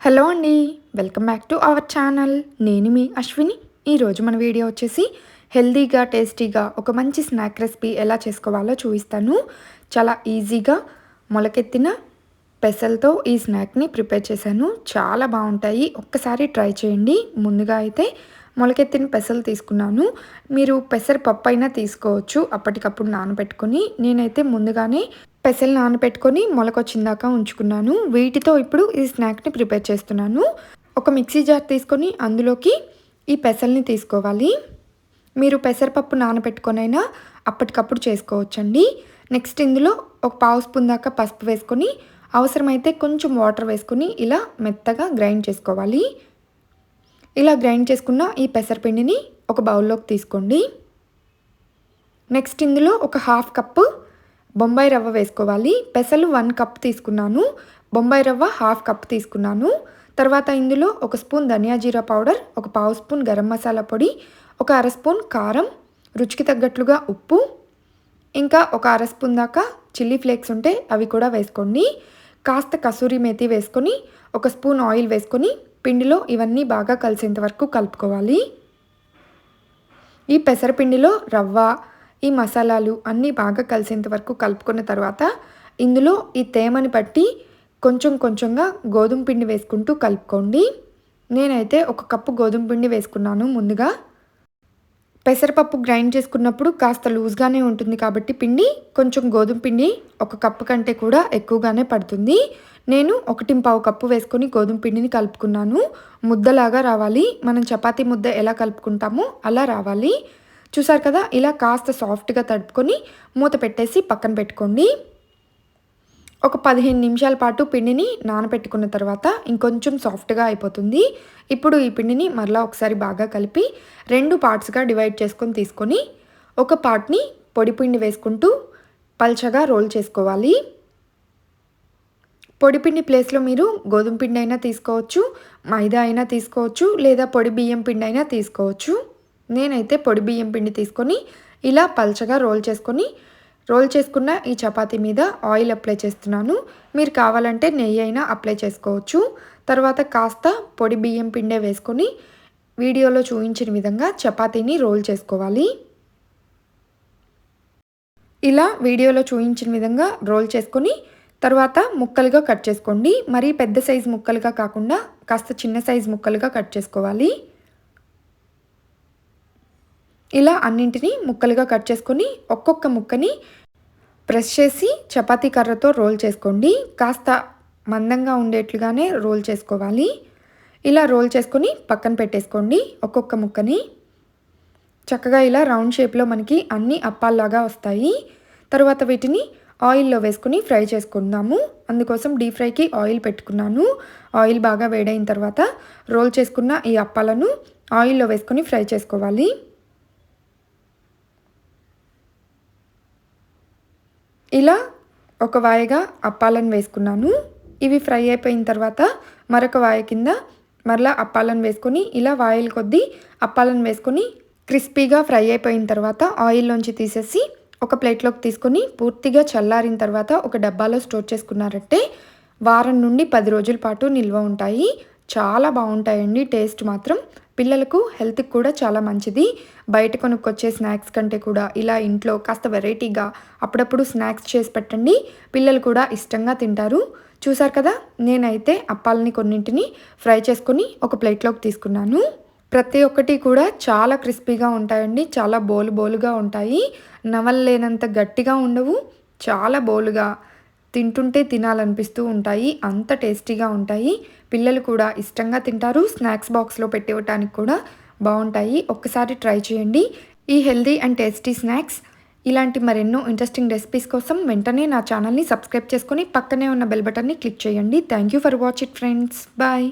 Hello అండి welcome back to our channel. నేను మీ అశ్విని. ఈరోజు మన వీడియో వచ్చేసి హెల్దీగా టేస్టీగా ఒక మంచి స్నాక్ రెసిపీ ఎలా చేసుకోవాలో చూపిస్తాను. చాలా ఈజీగా మొలకెత్తిన పెసల్తో ఈ స్నాక్ని ప్రిపేర్ చేశాను. చాలా బాగుంటాయి. ఒక్కసారి ట్రై చేయండి. ముందుగా అయితే మొలకెత్తిన పెసలు తీసుకున్నాను. మీరు పెసర పప్పు అయినా తీసుకోవచ్చు. అప్పటికప్పుడు నానబెట్టుకొని నేనైతే ముందుగానే పెసలు నానబెట్టుకొని మొలకొచ్చిందాక ఉంచుకున్నాను. వీటితో ఇప్పుడు ఈ స్నాక్ని ప్రిపేర్ చేస్తున్నాను. ఒక మిక్సీ జార్ తీసుకొని అందులోకి ఈ పెసల్ని తీసుకోవాలి. మీరు పెసరపప్పు నానబెట్టుకొనైనా అప్పటికప్పుడు చేసుకోవచ్చండి. నెక్స్ట్ ఇందులో ఒక పావు స్పూన్ దాకా పసుపు వేసుకొని అవసరమైతే కొంచెం వాటర్ వేసుకొని ఇలా మెత్తగా గ్రైండ్ చేసుకోవాలి. ఇలా గ్రైండ్ చేసుకున్న ఈ పెసరపిండిని ఒక బౌల్లోకి తీసుకోండి. నెక్స్ట్ ఇందులో ఒక హాఫ్ కప్పు బొంబాయి రవ్వ వేసుకోవాలి. పెసలు వన్ కప్ తీసుకున్నాను. బొంబాయి రవ్వ హాఫ్ కప్ తీసుకున్నాను. తర్వాత ఇందులో ఒక స్పూన్ ధనియా జీరా పౌడర్ ఒక పావు స్పూన్ గరం మసాలా పొడి ఒక అర స్పూన్ కారం రుచికి తగ్గట్లుగా ఉప్పు ఇంకా ఒక అర స్పూన్ దాకా చిల్లీ ఫ్లేక్స్ ఉంటే అవి కూడా వేసుకోండి. కాస్త కసూరి మేతి వేసుకొని ఒక స్పూన్ ఆయిల్ వేసుకొని పిండిలో ఇవన్నీ బాగా కలిసేంత వరకు కలుపుకోవాలి. ఈ పెసరపిండిలో రవ్వ ఈ మసాలాలు అన్నీ బాగా కలిసేంత వరకు కలుపుకున్న తర్వాత ఇందులో ఈ తేమని బట్టి కొంచెం కొంచెంగా గోధుమ పిండి వేసుకుంటూ కలుపుకోండి. నేనైతే ఒక కప్పు గోధుమ పిండి వేసుకున్నాను ముందుగా. పెసరపప్పు గ్రైండ్ చేసుకున్నప్పుడు కాస్త లూజ్గానే ఉంటుంది కాబట్టి పిండి కొంచెం గోధుమ పిండి ఒక కప్పు కంటే కూడా ఎక్కువగానే పడుతుంది. నేను ఒకటి పావు కప్పు వేసుకొని గోధుమ పిండిని కలుపుకున్నాను. ముద్దలాగా రావాలి. మనం చపాతీ ముద్ద ఎలా కలుపుకుంటామో అలా రావాలి. చూసారు కదా ఇలా కాస్త సాఫ్ట్గా తడుపుకొని మూత పెట్టేసి పక్కన పెట్టుకోండి. ఒక పదిహేను నిమిషాల పాటు పిండిని నానబెట్టుకున్న తర్వాత ఇంకొంచెం సాఫ్ట్గా అయిపోతుంది. ఇప్పుడు ఈ పిండిని మరలా ఒకసారి బాగా కలిపి రెండు పార్ట్స్గా డివైడ్ చేసుకొని తీసుకొని ఒక పార్ట్ని పొడి పిండి వేసుకుంటూ పల్చగా రోల్ చేసుకోవాలి. పొడి పిండి ప్లేస్లో మీరు గోధుమ పిండి అయినా తీసుకోవచ్చు మైదా అయినా తీసుకోవచ్చు లేదా పొడి బియ్యం పిండి అయినా తీసుకోవచ్చు. నేనైతే పొడి బియ్యం పిండి తీసుకొని ఇలా పల్చగా రోల్ చేసుకొని రోల్ చేసుకున్న ఈ చపాతీ మీద ఆయిల్ అప్లై చేస్తున్నాను. మీరు కావాలంటే నెయ్యి అయినా అప్లై చేసుకోవచ్చు. తర్వాత కాస్త పొడి బియ్యం పిండే వేసుకొని వీడియోలో చూపించిన విధంగా చపాతీని రోల్ చేసుకోవాలి. ఇలా వీడియోలో చూపించిన విధంగా రోల్ చేసుకొని తర్వాత ముక్కలుగా కట్ చేసుకోండి. మరీ పెద్ద సైజు ముక్కలుగా కాకుండా కాస్త చిన్న సైజు ముక్కలుగా కట్ చేసుకోవాలి. ఇలా అన్నింటినీ ముక్కలుగా కట్ చేసుకొని ఒక్కొక్క ముక్కని ప్రెస్ చేసి చపాతీ కర్రతో రోల్ చేసుకోండి. కాస్త మందంగా ఉండేట్లుగానే రోల్ చేసుకోవాలి. ఇలా రోల్ చేసుకొని పక్కన పెట్టేసుకోండి ఒక్కొక్క ముక్కని. చక్కగా ఇలా రౌండ్ షేప్లో మనకి అన్ని అప్పాల్లాగా వస్తాయి. తర్వాత వీటిని ఆయిల్లో వేసుకుని ఫ్రై చేసుకుందాము. అందుకోసం డీప్ ఫ్రైకి ఆయిల్ పెట్టుకున్నాను. ఆయిల్ బాగా వేడైన తర్వాత రోల్ చేసుకున్న ఈ అప్పాలను ఆయిల్లో వేసుకొని ఫ్రై చేసుకోవాలి. ఇలా ఒక వాయగా అప్పాలను వేసుకున్నాను. ఇవి ఫ్రై అయిపోయిన తర్వాత మరొక వాయ కింద మరలా అప్పాలను వేసుకొని ఇలా వాయిల్ కొద్దీ అప్పాలను వేసుకొని క్రిస్పీగా ఫ్రై అయిపోయిన తర్వాత ఆయిల్లోంచి తీసేసి ఒక ప్లేట్లోకి తీసుకొని పూర్తిగా చల్లారిన తర్వాత ఒక డబ్బాలో స్టోర్ చేసుకున్నారంటే వారం నుండి పది రోజుల పాటు నిల్వ ఉంటాయి. చాలా బాగుంటాయండి. టేస్ట్ మాత్రం పిల్లలకు హెల్త్కి కూడా చాలా మంచిది. బయట కొనుక్కొచ్చే స్నాక్స్ కంటే కూడా ఇలా ఇంట్లో కాస్త వెరైటీగా అప్పుడప్పుడు స్నాక్స్ చేసి పెట్టండి. పిల్లలు కూడా ఇష్టంగా తింటారు. చూసారు కదా? నేనైతే అప్పాలని కొన్నింటిని ఫ్రై చేసుకొని ఒక ప్లేట్లోకి తీసుకున్నాను. ప్రతి ఒక్కటి కూడా చాలా క్రిస్పీగా ఉంటాయండి. చాలా బోలు బోలుగా ఉంటాయి. నవల్లేనంత గట్టిగా ఉండవు. చాలా బోలుగా తింటుంటే తినాలనిపిస్తూ ఉంటాయి అంత టేస్టీగా ఉంటాయి. పిల్లలు కూడా ఇష్టంగా తింటారు. స్నాక్స్ బాక్స్లో పెట్టివ్వటానికి కూడా బాగుంటాయి. ఒక్కసారి ట్రై చేయండి. ఈ హెల్దీ అండ్ టేస్టీ స్నాక్స్. ఇలాంటి మరెన్నో ఇంట్రెస్టింగ్ రెసిపీస్ కోసం వెంటనే నా ఛానల్ని సబ్స్క్రైబ్ చేసుకొని పక్కనే ఉన్న బెల్ బటన్ని క్లిక్ చేయండి. Thank you for watch it friends. Bye.